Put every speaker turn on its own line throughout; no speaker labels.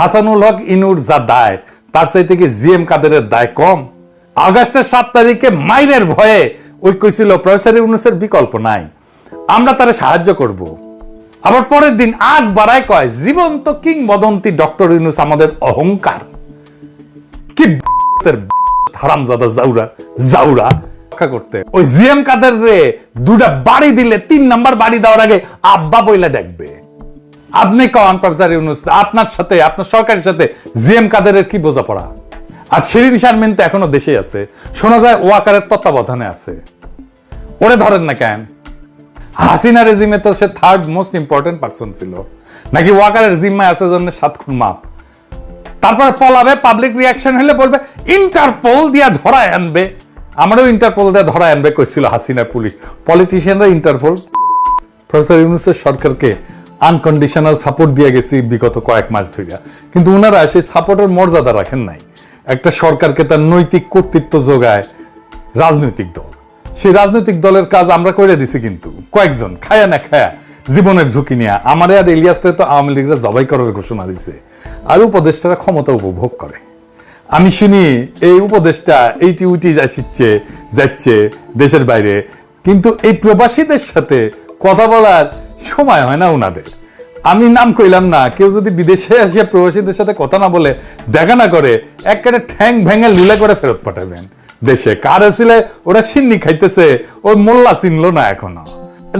হাসানুল হক ইনুর যা দায়, তার চাইতে কি জিএম কাদেরের দায় কম? আগস্টের সাত তারিখে মাইরের ভয়ে ওই কইছিল প্রফেসর ইউনুসের বিকল্প নাই। আমরা তারা সাহায্য করব। আবার পরের দিন আগ বাড়ায় কয়, জীবন্ত কিংবদন্তি ডক্টর ইউনুস আমাদের অহংকার। কি হারামজাদা জাউরা জাউরা রক্ষা করতে। ওই জিএম কাদের রে দুটা বাড়ি দিলে, তিন নাম্বার বাড়ি দেওয়ার আগে আব্বা বইলা দেখবে। আপনি কন, প্রফেসর ইউনুস, আপনার সাথে, আপনার সরকারের সাথে জিএম কাদেরের কি বোঝাপড়া? আর শিরিন শারমিন তো এখনও দেশে আছে। শোনা যায় ওয়াকারের তত্ত্বাবধানে আছে। ওরে ধরেন না কেন? হাসিনা রেজিমে তো সে থার্ড মোস্ট ইম্পর্টেন্ট পার্সন ছিল। নাকি ওয়াকারের জিম্মায় আছে জন্য সাত খুন মাপ? তারপরে পলাবে পাবলিক রিয়াকশন হলে বলবে, ইন্টারপোল দিয়া ধরায় আনবে। আমারও ইন্টারপোল দিয়ে ধরায় আনবে, কইছিল হাসিনা পুলিশ। পলিটিশিয়ানরা ইন্টারপোল? প্রফেসর ইউনুসের সরকারকে আনকন্ডিশনাল সাপোর্ট দিয়ে গেছি বিগত কয়েক মাস ধরে কিন্তু ওনারা সেই সাপোর্টের মর্যাদা রাখেন নাই। একটা সরকারকে তার নৈতিক কর্তৃত্ব যোগায় রাজনৈতিক দল। সেই রাজনৈতিক দলের কাজ আমরা করে দিছি কিন্তু, কয়েকজন, খায়া না খায়া জীবনের ঝুঁকি নিয়ে। আমারে আর ইলিয়াসরে তো আওয়ামী লীগরা জবাই করার ঘোষণা দিছে। আর উপদেষ্টারা ক্ষমতা উপভোগ করে। আমি শুনি এই উপদেশটা এইটি উইটি যাচ্ছে যাচ্ছে দেশের বাইরে। কিন্তু এই প্রবাসীদের সাথে কথা বলার সময় হয় না ওনাদের আমি নাম কইলাম না, কেউ যদি বিদেশে আসিয়া প্রবাসীদের সাথে কথা না বলে দেখা না করে, একেবারে ঠ্যাং ভেঙে লুলে করে ফেরত পাঠাবেন। দেশে কার ছিলে ওরা সিন্নি খাইতেছে ওই মোল্লা চিনলো না এখনও।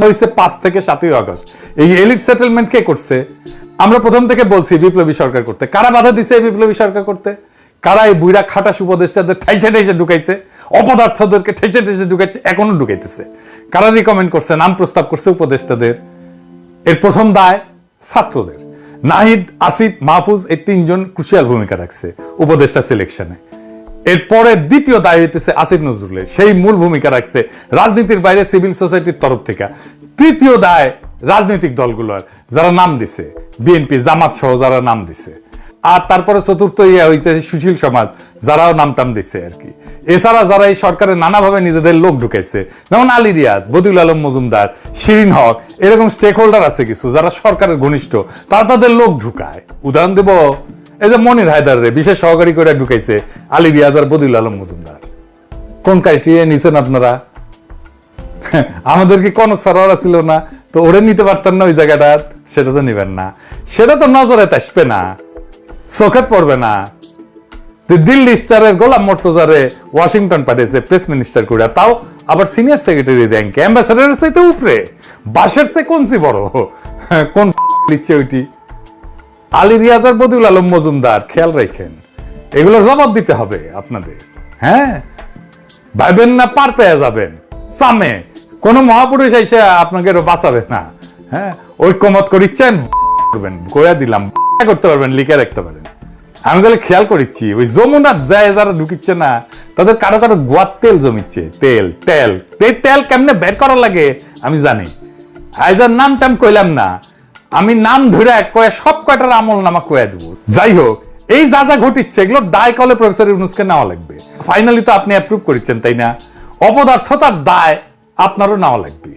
হয়েছে পাঁচ থেকে সাতই আগস্ট। এই এলিট সেটেলমেন্ট কে করছে? আমরা প্রথম থেকে বলছি বিপ্লবী সরকার করতে। কারা বাধা দিছে এই বিপ্লবী সরকার করতে? কারা এই বুইরা খাটাস উপদেষ্টাদের ঠাইসে ঠাইসে ঢুকাইছে? অপদার্থদেরকে ঠেসে ঠেসে ঢুকাইছে, এখনও ঢুকাইতেছে। কারা রিকমেন্ড করছে, নাম প্রস্তাব করছে উপদেষ্টাদের? এর প্রথম দায় ছাত্রদের। নাহিদ, আসিফ, মাহফুজ এই তিনজন ক্রুশিয়াল ভূমিকা রাখছে উপদেষ্টা সিলেকশনে এরপরে দ্বিতীয় দায় হইতেছে আসিফ নজরুলের। সেই মূল ভূমিকা রাখছে রাজনীতির বাইরে সিভিল সোসাইটির তরফ থেকে। তৃতীয় দায় রাজনৈতিক দলগুলোর, যারা নাম দিছে। বিএনপি, জামাত সহ যারা নাম দিছে। আর তারপরে চতুর্থ ইয়ে হইতেছে সুশীল সমাজ, যারাও নাম টাম দিচ্ছে আর কি। এছাড়া যারা এই সরকারে নানাভাবে নিজেদের লোক ঢুকাইছে যেমন আলী রিয়াজ, বদিউল আলম মজুমদার, শিরিন হক, এরকম স্টেক হোল্ডার আছে কিছু যারা সরকারের ঘনিষ্ঠ, তারা তাদের লোক ঢুকায়। উদাহরণ দেব, এই যে মনির হায়দার রে, বিশেষ সহকারী করে ঢুকাইছে আলী রিয়াজ আর বদিউল আলম মজুমদার। কোন ক্রাইটেরিয়া নিছেন আপনারা? আমাদের কি কনক সারোয়ারা ছিল না? তো ওরে নিতে পারতেন না ওই জায়গাটা সেটা তো নিবেন না। সেটা তো নজরে আসবে না। চোখে পড়বে না। দিল্লি স্টারের গোলাম মর্তজারে ওয়াশিংটন পাঠিয়েছে প্রেস মিনিস্টার করে তাও আবার সিনিয়র সেক্রেটারি র্যাঙ্কে। অ্যাম্বাসাডারের চাইতে উপরে। বাসের সে কোনসি বড়? কোন লিচ্ছে ওইটি? আলী রিয়াজার বদিউল আলম মজুমদার, খেয়াল রাখেন। এগুলো জবাব দিতে হবে আপনাদের। হ্যাঁ? ভাইবেন না, পার পেয়ে যাবেন। সামে কোন মহাপুরুষ এসে আপনাকে বাঁচাবে না। হ্যাঁ? ঐক্যমত করিচ্ছেন, করবেন। গোয়া দিলাম, করতে পারবেন, লিখে রাখতে পারেন আমি বলে খেয়াল করিচ্ছি, ওই যমুনার যায় যারা ঢুকিচ্ছে না, তাদের কারও কারও গোয়ার তেল জমিচ্ছে। তেল তেল, এই তেল কেমনে বের করা লাগে আমি জানি। আইজার নাম টাম কইলাম না, আমি নাম ধরে এক কয়ে সব কয়টার আমল নামা কয়ে দেবো। যাই হোক, এই যা যা ঘটিচ্ছে, এগুলো দায় কলে প্রফেসর ইউনুসকে নেওয়া লাগবে। ফাইনালি তো আপনি অ্যাপ্রুভ করেছেন, তাই না? অপদার্থতার দায় আপনারও নেওয়া লাগবে।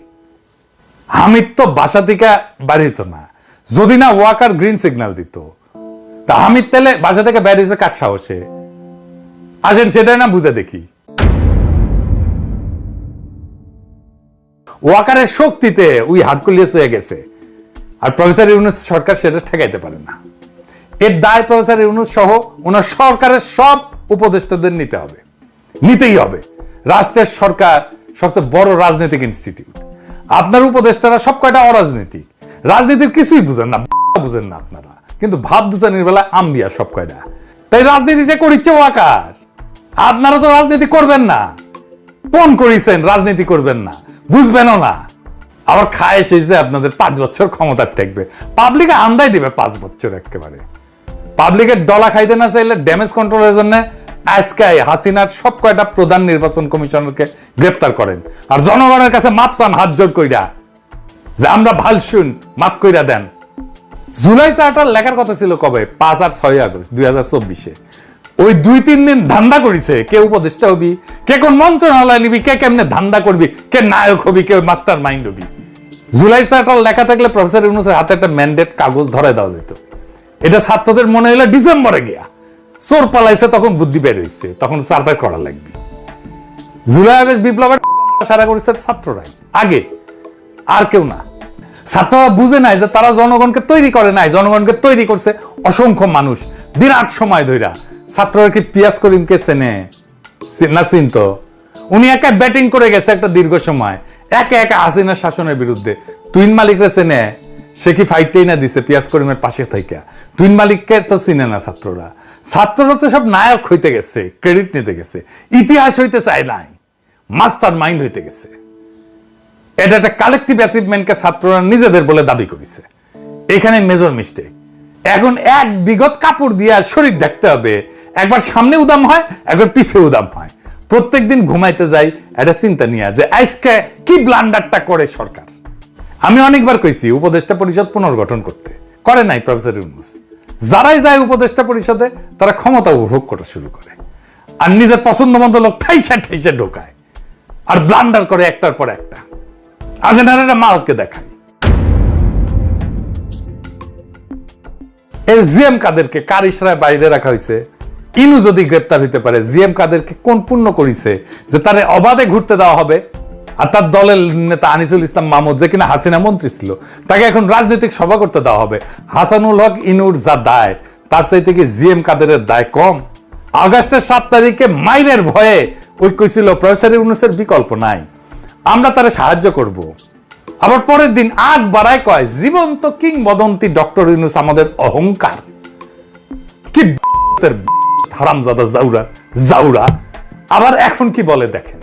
হামিদ তো বাসা থেকে বাড়িত না। যদি না ওয়াকার গ্রিন সিগন্যাল দিত তা হামিদ তাহলে বাসা থেকে বেরিয়েছে কার সাহসে? আসেন সেটাই না বুঝে দেখি। ওয়াকারের শক্তিতে ওই হাটকুলিয়াস হয়ে গেছে। আর প্রফেসর ইউনুস সরকার সেটা ঠেকাইতে পারে না। এর দায় প্রফেসর ইউনুস সহ ওনার সরকারের সব উপদেষ্টাদের নিতে হবে। নিতেই হবে। রাষ্ট্রের সরকার সবচেয়ে বড় রাজনৈতিক ইনস্টিটিউট আপনার উপদেষ্টারা সব কয়টা অরাজনৈতিক। রাজনীতির কিছুই বুঝেন না বুঝেন না আপনারা। কিন্তু ভাব দুচানির বেলা আম্বিয়া সব কয়টা তাই রাজনীতিটা করিচ্ছে ওয়াকার আপনারা তো রাজনীতি করবেন না। পণ করিছেন, রাজনীতি করবেন না। বুঝবেনও না। আবার খায় এসেছে আপনাদের পাঁচ বছর ক্ষমতার থাকবে। পাবলিকে আন্দাই দিবে পাঁচ বছর একেবারে। পাবলিকের ডলা খাইতে না চাইলে ড্যামেজ কন্ট্রোলের জন্য আজকে হাসিনার সব কয়টা প্রধান নির্বাচন কমিশনারকে গ্রেপ্তার করেন। আর জনগণের কাছে মাপ চান হাত জোর কইরা। যে আমরা ভালো শুন মাপ কইরা দেন। জুলাই চার্টার লেখার কথা ছিল কবে? পাঁচ আর ছয় আগস্ট, দুই হাজার চব্বিশে। ওই দুই, তিন দিন ধান্দা করিছে, কে উপদেষ্টা হবি, কে কোন মন্ত্রণালয় নিবি, কে কেমনে ধান্দা করবি, কে নায়ক হবি, কে মাস্টার মাইন্ড হবি। জুলাই চার্টার লেখা থাকলে প্রফেসর ইউনুসের হাতে একটা ম্যান্ডেট কাগজ ধরে দেওয়া যেত। এটা ছাত্রদের মনে হলো ডিসেম্বরে গিয়া। চোর পালাইছে, তখন বুদ্ধি বের হয়েছে তখন সার্ভাই করা লাগবে। জুলাই আগস্ট বিপ্লবের সারা করেছে ছাত্ররাই। আগে আর কেউ না। ছাত্ররা বুঝে নাই যে তারা জনগণকে তৈরি করে নাই, জনগণকে তৈরি করছে অসংখ্য মানুষ। বিরাট সময় ধইরা। ছাত্ররা কি পিয়াস করিমকে চেনে? না চিনত? উনি একা ব্যাটিং করে গেছে একটা দীর্ঘ সময়। একে একা হাসিনা শাসনের বিরুদ্ধে। তুইন মালিকরা চেনে? সে কি ফাইটটাই না দিছে পিয়াস করিমের পাশে থেকে তুইন মালিককে তো চিনে না ছাত্ররা। ছাত্ররা তো সব নায়ক হইতে গেছে ক্রেডিট নিতে গেছে। ইতিহাস হইতে চায় নাই। মাস্টার মাইন্ড হইতে গেছে। এটা একটা কালেকটিভ অ্যাচিভমেন্টকে ছাত্ররা নিজেদের বলে দাবি করেছে। এখানে মেজর মিস্টেক এখন এক বিগত কাপড় দিয়ে আর শরীর দেখতে হবে। একবার সামনে উদাম হয়, একবার পিছে উদাম হয়। প্রত্যেকদিন ঘুমাইতে যাই, একটা চিন্তা নিয়ে যে আজকে কি ব্লান্ডারটা করে সরকার? আমি অনেকবার কইছি, উপদেষ্টা পরিষদ পুনর্গঠন করতে। করে নাই প্রফেসর ইউনুস। যারাই যায় উপদেষ্টা পরিষদে, তারা ক্ষমতা উপভোগ করা শুরু করে। আর নিজের পছন্দ মতো লোক ঠাইসা ঠাইসা ঢোকায়। আর ব্লান্ডার করে একটার পর একটা। মালকে এই কাদেরকে কার ইশরায় বাইরে রাখা হয়েছে? ইনু যদি গ্রেপ্তার হইতে পারে কাদেরকে কোন পুণ্য করিছে? যে তারে অবাধে ঘুরতে দেওয়া হবে। আর তার দলের নেতা আনিসুল ইসলাম যে কিনা হাসিনা মন্ত্রী ছিল, তাকে এখন রাজনৈতিক সভা করতে দেওয়া হবে। হাসানুল হক ইনুর যা দায়, তার চাইতে কি জিএম কাদেরের দায় কম? আগস্টের সাত তারিখে মাইনের ভয়ে ওই কইছিল প্রফেসর ইউনুসের বিকল্প নাই। আমরা তারে সাহায্য করব। আবার পরের দিন আগ বাড়ায় কয়, জীবন্ত কিংবদন্তি ডক্টর ইউনুস আমাদের অহংকার। কি হারামজাদা জাউরা জাউরা। আবার এখন কি বলে দেখেন।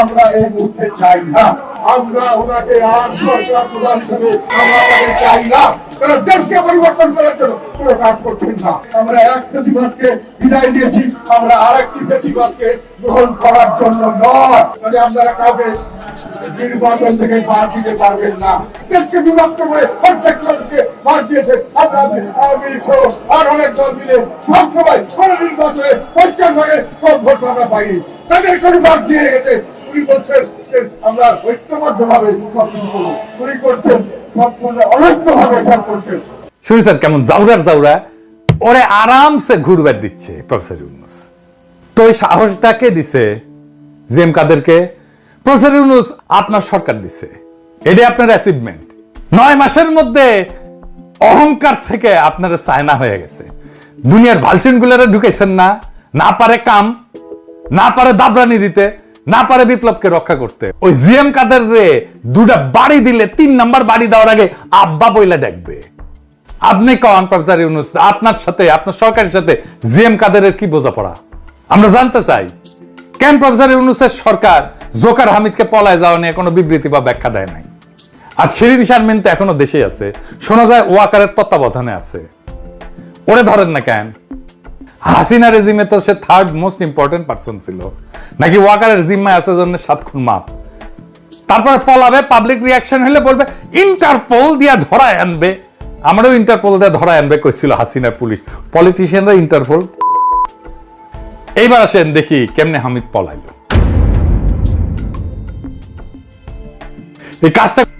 আমরা এই মুহূর্তে চাই না। আমরা ওনাকে আর সরকার প্রধান হিসেবে আমরা তাকে চাই না। তারা দেশকে পরিবর্তন করার জন্য কোনো কাজ করছেন না। আমরা এক ফেসিবাদকে বিদায় দিয়েছি। আমরা আর একটি ফেসিবাদকে গ্রহণ করার জন্য নয়। আপনারা কাউকে নির্বাচন থেকে বাদ দিতে পারবেন না। দেশকে বিভক্ত করে প্রত্যেক মানুষকে বাদ দিয়েছে। আর অনেক দল মিলে সব সময় কোনো নির্বাচনে পঞ্চাশ ভাগে কম ভোট আমরা পাইনি। তাদের কোনো বাদ দিয়ে গেছে উনি বলছেন আমরা ঐক্যবদ্ধ ভাবে সব কিছু করব। উনি করছেন সম্পূর্ণ অনৈক্য ভাবে সব করছেন।
শুনেছেন কেমন জাউরার জাউরা? ওরে আরামসে ঘুরবার দিচ্ছে প্রফেসর ইউনুস। তো এই সাহসটা কে দিছে? জিএম কাদেরকে? প্রফেসর ইউনুস, আপনার সরকার দিছে। এটাই আপনার অ্যাচিভমেন্ট নয় মাসের মধ্যে অহংকার থেকে আপনার চায়না হয়ে গেছে। দুনিয়ার ভালসিন গুলারে ঢুকেছেন না না পারে কাম, না পারে দাবরানি দিতে, না পারে বিপ্লবকে রক্ষা করতে। ওই জিএম কাদের রে দুটা বাড়ি দিলে, তিন নাম্বার বাড়ি দেওয়ার আগে আব্বা বইলা দেখবে। আপনি কন প্রফেসর ইউনুস, আপনার সাথে, আপনার সরকারের সাথে জিএম কাদেরের কি বোঝাপড়া? আমরা জানতে চাই কেন প্রফেসর ইউনুসের সরকার জোকার হামিদকে পলায় যাওয়া নিয়ে কোনো বিবৃতি বা ব্যাখ্যা দেয় নাই? আর শিরিন শারমিন তো এখনও দেশে আছে। শোনা যায় ওয়াকারের তত্ত্বাবধানে আছে। ওরে ধরেন না কেন? হাসিনা রেজিমে তো সে থার্ড মোস্ট ইম্পর্টেন্ট পার্সন ছিল। নাকি ওয়াকারের জিম্মায় আছে জন্য সাত খুন মাপ? তারপরে পলাবে পাবলিক রিয়াকশন হলে বলবে ইন্টারপোল দিয়া ধরায় আনবে। আমারও ইন্টারপোল দিয়ে ধরায় আনবে, কইছিল হাসিনা পুলিশ। পলিটিশিয়ানরা ইন্টারপোল এইবার আসেন দেখি কেমনে হামিদ পলাইল। এই কাজটা